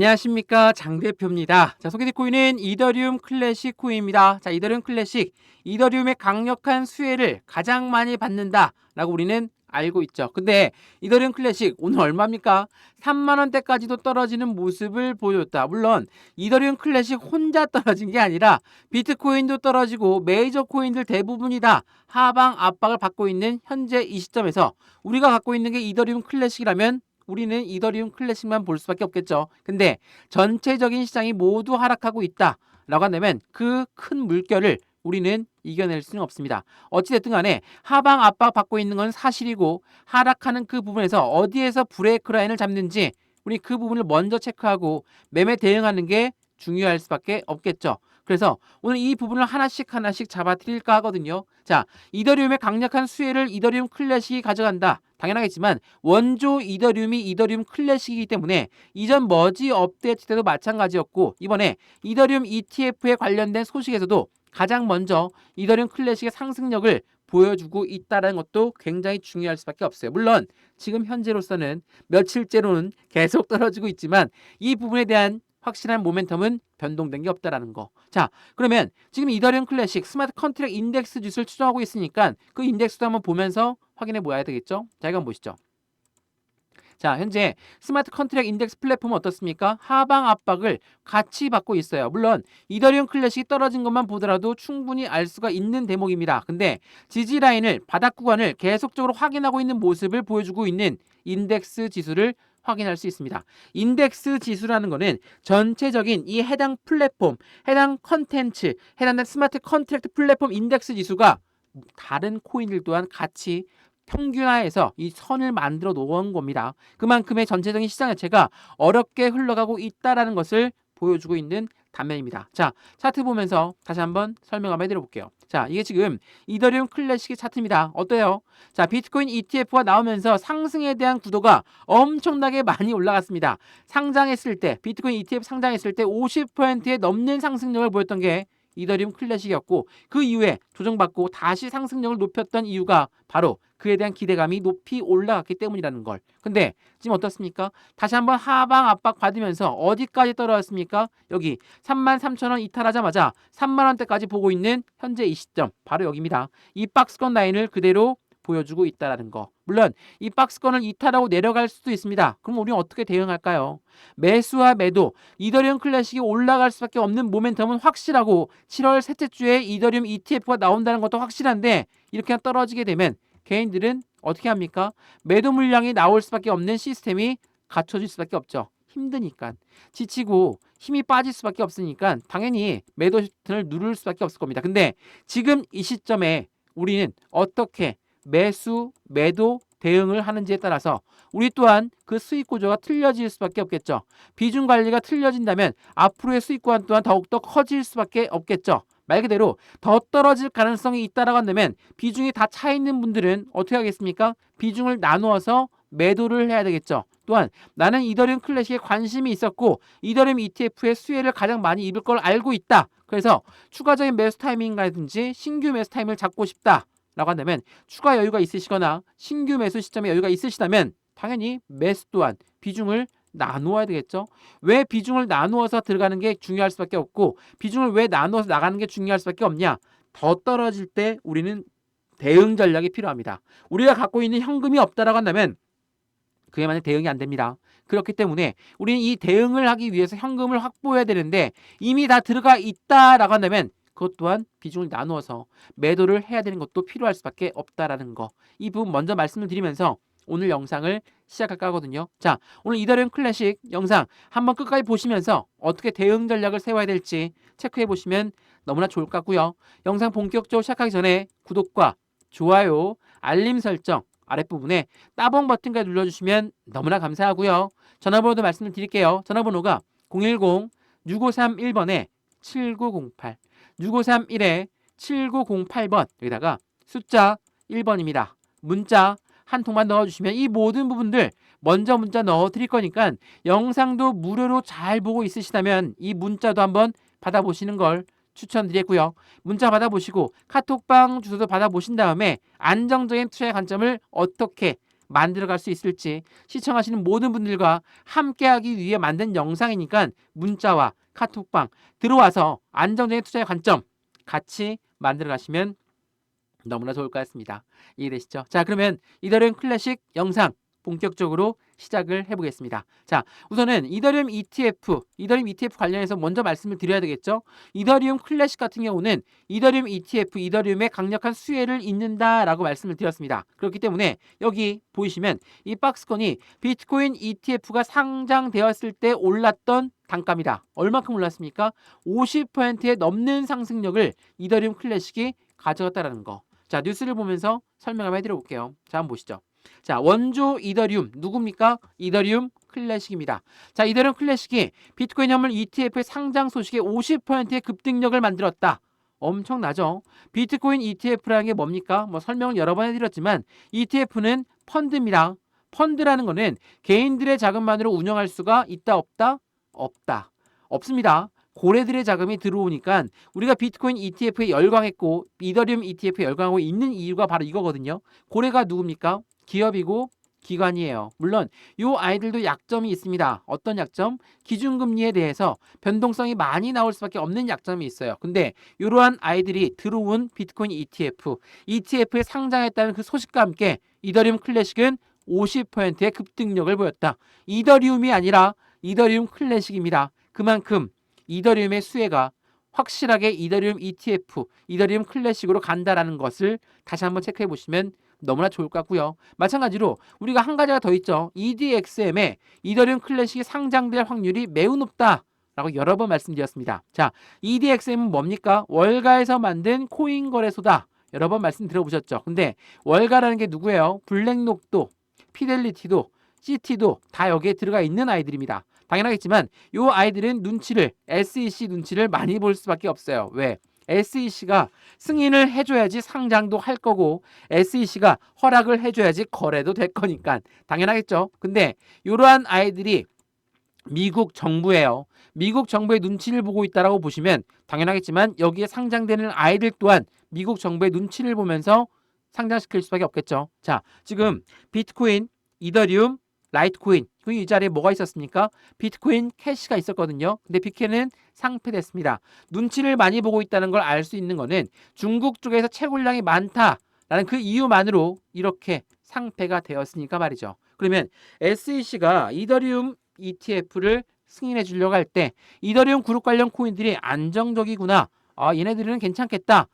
안녕하십니까 장 대표입니다. 자 소개될 코인은 이더리움 클래식 코인입니다. 자 이더리움 클래식 이더리움의 강력한 수혜를 가장 많이 받는다라고 우리는 알고 있죠. 근데 이더리움 클래식 오늘 얼마입니까? 3만 원대까지도 떨어지는 모습을 보여줬다. 물론 이더리움 클래식 혼자 떨어진 게 아니라 비트코인도 떨어지고 메이저 코인들 대부분이 다 하방 압박을 받고 있는 현재 이 시점에서 우리가 갖고 있는 게 이더리움 클래식이라면 우리는 이더리움 클래식만 볼 수밖에 없겠죠. 근데 전체적인 시장이 모두 하락하고 있다 라고 한다면 그 큰 물결을 우리는 이겨낼 수는 없습니다. 어찌됐든 간에 하방 압박 받고 있는 건 사실이고 하락하는 그 부분에서 어디에서 브레이크 라인을 잡는지 우리 그 부분을 먼저 체크하고 매매 대응하는 게 중요할 수밖에 없겠죠. 그래서 오늘 이 부분을 하나씩 하나씩 잡아드릴까 하거든요. 자, 이더리움의 강력한 수혜를 이더리움 클래식이 가져간다. 당연하겠지만 원조 이더리움이 이더리움 클래식이기 때문에 이전 머지 업데이트 때도 마찬가지였고 이번에 이더리움 ETF에 관련된 소식에서도 가장 먼저 이더리움 클래식의 상승력을 보여주고 있다는 것도 굉장히 중요할 수밖에 없어요. 물론 지금 현재로서는 며칠째로는 계속 떨어지고 있지만 이 부분에 대한 확실한 모멘텀은 변동된 게 없다라는 거. 자, 그러면 지금 이더리움 클래식 스마트 컨트랙 인덱스 지수를 추정하고 있으니까 그 인덱스도 한번 보면서 확인해 보아야 되겠죠? 자, 이거 한번 보시죠. 자, 현재 스마트 컨트랙 인덱스 플랫폼은 어떻습니까? 하방 압박을 같이 받고 있어요. 물론 이더리움 클래식이 떨어진 것만 보더라도 충분히 알 수가 있는 대목입니다. 근데 지지 라인을 바닥 구간을 계속적으로 확인하고 있는 모습을 보여주고 있는 인덱스 지수를 확인할 수 있습니다. 인덱스 지수라는 것은 전체적인 이 해당 플랫폼, 해당 컨텐츠, 해당된 스마트 컨트랙트 플랫폼 인덱스 지수가 다른 코인들 또한 같이 평균화해서 이 선을 만들어 놓은 겁니다. 그만큼의 전체적인 시장 자체가 어렵게 흘러가고 있다라는 것을 보여주고 있는 단면입니다. 자, 차트 보면서 다시 한번 설명 한번 해드려 볼게요. 자, 이게 지금 이더리움 클래식의 차트입니다. 어때요? 자, 비트코인 ETF가 나오면서 상승에 대한 구도가 엄청나게 많이 올라갔습니다. 상장했을 때, 비트코인 ETF 상장했을 때 50%에 넘는 상승력을 보였던 게 이더리움 클래식이었고 그 이후에 조정받고 다시 상승력을 높였던 이유가 바로 그에 대한 기대감이 높이 올라갔기 때문이라는 걸. 근데 지금 어떻습니까? 다시 한번 하방 압박 받으면서 어디까지 떨어졌습니까? 여기 3만 3천 원 이탈하자마자 3만 원대까지 보고 있는 현재 이 시점 바로 여기입니다. 이 박스권 라인을 그대로 보여주고 있다라는 거. 물론 이 박스권을 이탈하고 내려갈 수도 있습니다. 그럼 우리는 어떻게 대응할까요? 매수와 매도, 이더리움 클래식이 올라갈 수밖에 없는 모멘텀은 확실하고 7월 셋째 주에 이더리움 ETF가 나온다는 것도 확실한데 이렇게 떨어지게 되면 개인들은 어떻게 합니까? 매도 물량이 나올 수밖에 없는 시스템이 갖춰질 수밖에 없죠. 힘드니까 지치고 힘이 빠질 수밖에 없으니까 당연히 매도 버튼을 누를 수밖에 없을 겁니다. 근데 지금 이 시점에 우리는 어떻게 매수, 매도 대응을 하는지에 따라서 우리 또한 그 수익 구조가 틀려질 수밖에 없겠죠. 비중 관리가 틀려진다면 앞으로의 수익 구간 또한 더욱더 커질 수밖에 없겠죠. 말 그대로 더 떨어질 가능성이 있다라고 한다면 비중이 다 차 있는 분들은 어떻게 하겠습니까? 비중을 나누어서 매도를 해야 되겠죠. 또한 나는 이더리움 클래식에 관심이 있었고 이더리움 ETF의 수혜를 가장 많이 입을 걸 알고 있다. 그래서 추가적인 매수 타이밍이라든지 신규 매수 타이밍을 잡고 싶다. 라고 한다면 추가 여유가 있으시거나 신규 매수 시점에 여유가 있으시다면 당연히 매수 또한 비중을 나누어야 되겠죠. 왜 비중을 나누어서 들어가는 게 중요할 수밖에 없고 비중을 왜 나누어서 나가는 게 중요할 수밖에 없냐? 더 떨어질 때 우리는 대응 전략이 필요합니다. 우리가 갖고 있는 현금이 없다라고 한다면 그에 만약 대응이 안 됩니다. 그렇기 때문에 우리는 이 대응을 하기 위해서 현금을 확보해야 되는데 이미 다 들어가 있다라고 한다면 그것 또한 비중을 나누어서 매도를 해야 되는 것도 필요할 수밖에 없다라는 거. 이 부분 먼저 말씀을 드리면서 오늘 영상을 시작할까 하거든요. 자, 오늘 이더리움 클래식 영상 한번 끝까지 보시면서 어떻게 대응 전략을 세워야 될지 체크해 보시면 너무나 좋을 것 같고요. 영상 본격적으로 시작하기 전에 구독과 좋아요, 알림 설정 아랫부분에 따봉 버튼까지 눌러주시면 너무나 감사하고요. 전화번호도 말씀을 드릴게요. 전화번호가 010-6531번에 7908 6531에 7908번 여기다가 숫자 1번입니다. 문자 한 통만 넣어주시면 이 모든 부분들 먼저 문자 넣어 드릴 거니까 영상도 무료로 잘 보고 있으시다면 이 문자도 한번 받아보시는 걸 추천드리고요. 문자 받아보시고 카톡방 주소도 받아보신 다음에 안정적인 투자의 관점을 어떻게 만들어갈 수 있을지 시청하시는 모든 분들과 함께하기 위해 만든 영상이니까 문자와 카톡방 들어와서 안정적인 투자의 관점 같이 만들어 가시면 너무나 좋을 것 같습니다. 이해되시죠? 자 그러면 이더리움 클래식 영상 본격적으로 시작을 해보겠습니다. 자, 우선은 이더리움 ETF, 이더리움 ETF 관련해서 먼저 말씀을 드려야 되겠죠. 이더리움 클래식 같은 경우는 이더리움 ETF, 이더리움의 강력한 수혜를 잇는다라고 말씀을 드렸습니다. 그렇기 때문에 여기 보이시면 이 박스권이 비트코인 ETF가 상장되었을 때 올랐던 단가입니다. 얼마큼 올랐습니까? 50%에 넘는 상승력을 이더리움 클래식이 가져갔다라는 거. 자, 뉴스를 보면서 설명을 해드려 볼게요. 자, 한번 보시죠. 자, 원조 이더리움 누굽니까? 이더리움 클래식입니다. 자, 이더리움 클래식이 비트코인 현물 ETF의 상장 소식에 50%의 급등력을 만들었다. 엄청나죠? 비트코인 ETF라는 게 뭡니까? 뭐 설명을 여러 번 해드렸지만 ETF는 펀드입니다. 펀드라는 거는 개인들의 자금만으로 운영할 수가 있다 없다? 없다. 없습니다. 고래들의 자금이 들어오니까 우리가 비트코인 ETF에 열광했고 이더리움 ETF에 열광하고 있는 이유가 바로 이거거든요. 고래가 누굽니까? 기업이고 기관이에요. 물론 이 아이들도 약점이 있습니다. 어떤 약점? 기준금리에 대해서 변동성이 많이 나올 수밖에 없는 약점이 있어요. 근데 이러한 아이들이 들어온 비트코인 ETF, ETF에 상장했다는 그 소식과 함께 이더리움 클래식은 50%의 급등력을 보였다. 이더리움이 아니라 이더리움 클래식입니다. 그만큼 이더리움의 수혜가 확실하게 이더리움 ETF, 이더리움 클래식으로 간다라는 것을 다시 한번 체크해 보시면 너무나 좋을 것 같고요. 마찬가지로 우리가 한 가지가 더 있죠. EDXM에 이더리움 클래식이 상장될 확률이 매우 높다. 라고 여러 번 말씀드렸습니다. 자, EDXM은 뭡니까? 월가에서 만든 코인 거래소다. 여러 번 말씀 들어보셨죠? 근데 월가라는 게 누구예요? 블랙록도, 피델리티도, CT도 다 여기에 들어가 있는 아이들입니다. 당연하겠지만 이 아이들은 눈치를 SEC 눈치를 많이 볼 수밖에 없어요. 왜? SEC가 승인을 해줘야지 상장도 할 거고 SEC가 허락을 해줘야지 거래도 될 거니까 당연하겠죠. 근데 이러한 아이들이 미국 정부예요. 미국 정부의 눈치를 보고 있다라고 보시면 당연하겠지만 여기에 상장되는 아이들 또한 미국 정부의 눈치를 보면서 상장시킬 수밖에 없겠죠. 자, 지금 비트코인, 이더리움, 라이트코인 그이 자리에 뭐가 있었습니까? 비트코인 캐시가 있었거든요. 근데 비케는 상폐됐습니다. 눈치를 많이 보고 있다는 걸 알 수 있는 거는 중국 쪽에서 채굴량이 많다라는 그 이유만으로 이렇게 상폐가 되었으니까 말이죠. 그러면 SEC가 이더리움 ETF를 승인해 주려고 할 때 이더리움 그룹 관련 코인들이 안정적이구나. 아, 얘네들은 괜찮겠다.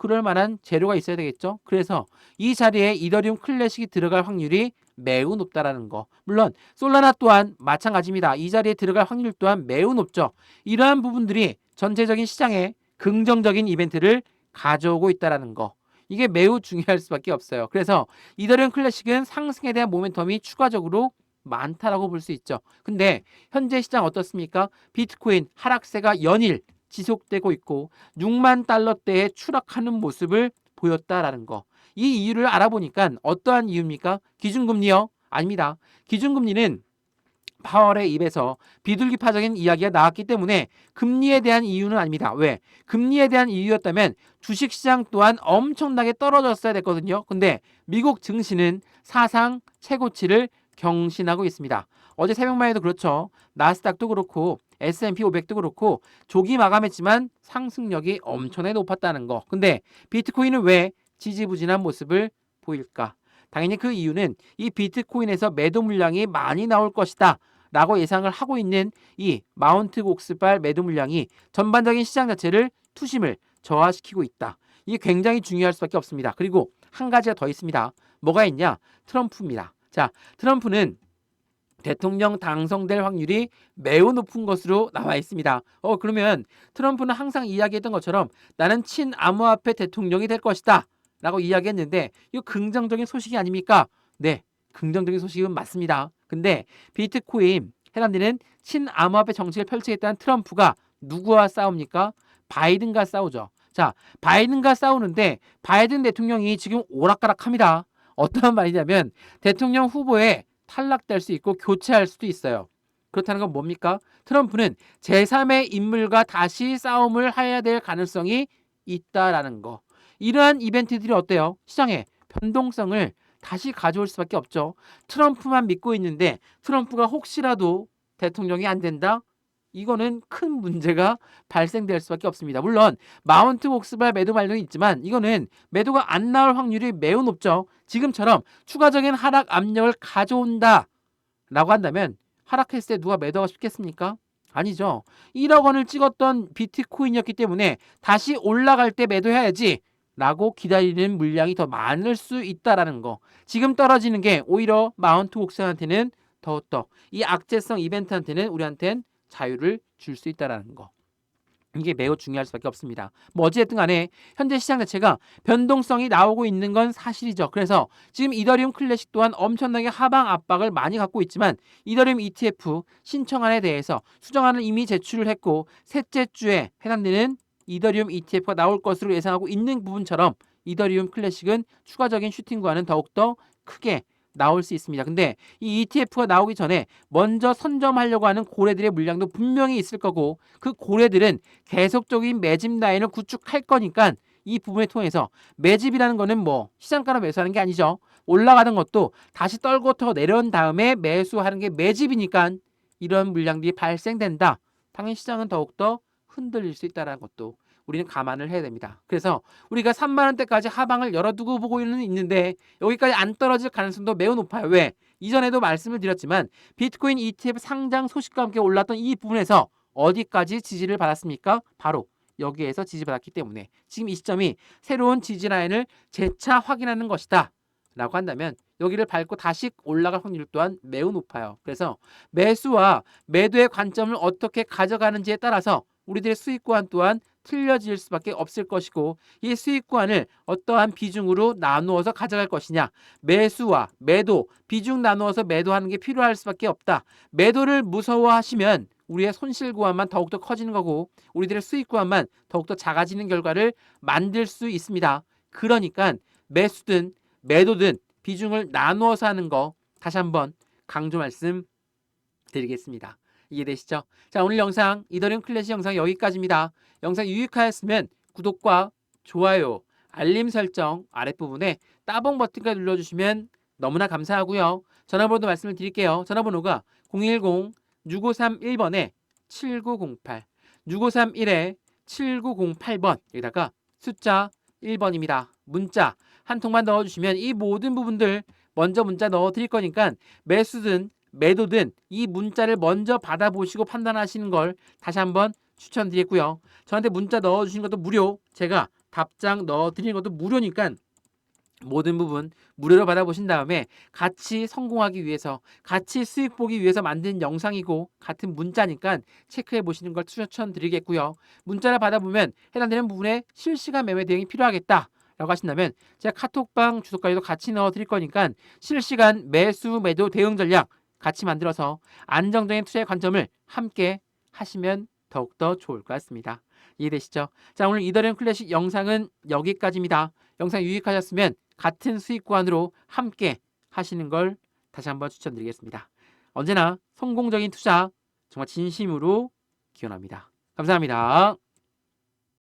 그럴 만한 재료가 있어야 되겠죠. 그래서 이 자리에 이더리움 클래식이 들어갈 확률이 매우 높다라는 거. 물론 솔라나 또한 마찬가지입니다. 이 자리에 들어갈 확률 또한 매우 높죠. 이러한 부분들이 전체적인 시장에 긍정적인 이벤트를 가져오고 있다라는 거. 이게 매우 중요할 수밖에 없어요. 그래서 이더리움 클래식은 상승에 대한 모멘텀이 추가적으로 많다라고 볼 수 있죠. 근데 현재 시장 어떻습니까? 비트코인 하락세가 연일 지속되고 있고 6만 달러대에 추락하는 모습을 보였다라는 거. 이 이유를 알아보니까 어떠한 이유입니까? 기준금리요? 아닙니다. 기준금리는 파월의 입에서 비둘기파적인 이야기가 나왔기 때문에 금리에 대한 이유는 아닙니다. 왜? 금리에 대한 이유였다면 주식시장 또한 엄청나게 떨어졌어야 됐거든요. 근데 미국 증시는 사상 최고치를 경신하고 있습니다. 어제 새벽만 해도 그렇죠. 나스닥도 그렇고 S&P 500도 그렇고 조기 마감했지만 상승력이 엄청나게 높았다는 거. 근데 비트코인은 왜 지지부진한 모습을 보일까? 당연히 그 이유는 이 비트코인에서 매도 물량이 많이 나올 것이다. 라고 예상을 하고 있는 이 마운트 곡스발 매도 물량이 전반적인 시장 자체를 투심을 저하시키고 있다. 이게 굉장히 중요할 수밖에 없습니다. 그리고 한 가지가 더 있습니다. 뭐가 있냐? 트럼프입니다. 자, 트럼프는 대통령 당선될 확률이 매우 높은 것으로 나와 있습니다. 어, 그러면 트럼프는 항상 이야기했던 것처럼 나는 친암호화폐 대통령이 될 것이다. 라고 이야기했는데 이거 긍정적인 소식이 아닙니까? 네, 긍정적인 소식은 맞습니다. 근데 비트코인 해당되는 친암호화폐 정책을 펼치겠다는 트럼프가 누구와 싸웁니까? 바이든과 싸우죠. 자, 바이든과 싸우는데 바이든 대통령이 지금 오락가락합니다. 어떤 말이냐면 대통령 후보에 탈락될 수 있고 교체할 수도 있어요. 그렇다는 건 뭡니까? 트럼프는 제3의 인물과 다시 싸움을 해야 될 가능성이 있다라는 거. 이러한 이벤트들이 어때요? 시장에 변동성을 다시 가져올 수밖에 없죠. 트럼프만 믿고 있는데 트럼프가 혹시라도 대통령이 안 된다? 이거는 큰 문제가 발생될 수밖에 없습니다. 물론 마운트 옥스발 매도 말론이 있지만 이거는 매도가 안 나올 확률이 매우 높죠. 지금처럼 추가적인 하락 압력을 가져온다 라고 한다면 하락했을 때 누가 매도하고 싶겠습니까? 아니죠. 1억 원을 찍었던 비트코인이었기 때문에 다시 올라갈 때 매도해야지 라고 기다리는 물량이 더 많을 수 있다라는 거. 지금 떨어지는 게 오히려 마운트 옥스한테는 더더 이 악재성 이벤트한테는 우리한텐 자유를 줄 수 있다라는 거. 이게 매우 중요할 수밖에 없습니다. 뭐 어찌됐든 간에 현재 시장 자체가 변동성이 나오고 있는 건 사실이죠. 그래서 지금 이더리움 클래식 또한 엄청나게 하방 압박을 많이 갖고 있지만 이더리움 ETF 신청안에 대해서 수정안을 이미 제출을 했고 셋째 주에 해당되는 이더리움 ETF가 나올 것으로 예상하고 있는 부분처럼 이더리움 클래식은 추가적인 슈팅구와는 더욱더 크게 나올 수 있습니다. 근데 이 ETF가 나오기 전에 먼저 선점하려고 하는 고래들의 물량도 분명히 있을 거고 그 고래들은 계속적인 매집 라인을 구축할 거니까 이 부분을 통해서 매집이라는 거는 뭐 시장가로 매수하는 게 아니죠. 올라가는 것도 다시 떨고 터 내려온 다음에 매수하는 게 매집이니까 이런 물량들이 발생된다. 당연히 시장은 더욱더 흔들릴 수 있다는 것도 우리는 감안을 해야 됩니다. 그래서 우리가 3만 원대까지 하방을 열어두고 보고는 있는데 여기까지 안 떨어질 가능성도 매우 높아요. 왜? 이전에도 말씀을 드렸지만 비트코인 ETF 상장 소식과 함께 올랐던 이 부분에서 어디까지 지지를 받았습니까? 바로 여기에서 지지받았기 때문에 지금 이 시점이 새로운 지지 라인을 재차 확인하는 것이다. 라고 한다면 여기를 밟고 다시 올라갈 확률 또한 매우 높아요. 그래서 매수와 매도의 관점을 어떻게 가져가는지에 따라서 우리들의 수익 구간 또한 틀려질 수밖에 없을 것이고 이 수익 구간을 어떠한 비중으로 나누어서 가져갈 것이냐? 매수와 매도 비중 나누어서 매도하는 게 필요할 수밖에 없다. 매도를 무서워하시면 우리의 손실 구간만 더욱더 커지는 거고 우리들의 수익 구간만 더욱더 작아지는 결과를 만들 수 있습니다. 그러니까 매수든 매도든 비중을 나누어서 하는 거 다시 한번 강조 말씀 드리겠습니다 이해되시죠? 자 오늘 영상 이더리움 클래식 영상 여기까지입니다. 영상 유익하였으면 구독과 좋아요, 알림 설정 아랫부분에 따봉 버튼까지 눌러주시면 너무나 감사하고요. 전화번호도 말씀을 드릴게요. 전화번호가 010-6531번에 7908 6531에 7908번 여기다가 숫자 1번입니다. 문자 한 통만 넣어주시면 이 모든 부분들 먼저 문자 넣어 드릴 거니까 매수든 매도든 이 문자를 먼저 받아보시고 판단하시는 걸 다시 한번 추천드리고요. 저한테 문자 넣어주신 것도 무료, 제가 답장 넣어드리는 것도 무료니까 모든 부분 무료로 받아보신 다음에 같이 성공하기 위해서 같이 수익 보기 위해서 만든 영상이고 같은 문자니까 체크해 보시는 걸 추천드리겠고요. 문자를 받아보면 해당되는 부분에 실시간 매매 대응이 필요하겠다. 라고 하신다면 제가 카톡방 주소까지도 같이 넣어 드릴 거니까 실시간 매수 매도 대응 전략 같이 만들어서 안정적인 투자의 관점을 함께 하시면 더욱더 좋을 것 같습니다. 이해되시죠? 자, 오늘 이더리움 클래식 영상은 여기까지입니다. 영상 유익하셨으면 같은 수익 구간으로 함께 하시는 걸 다시 한번 추천드리겠습니다. 언제나 성공적인 투자 정말 진심으로 기원합니다. 감사합니다.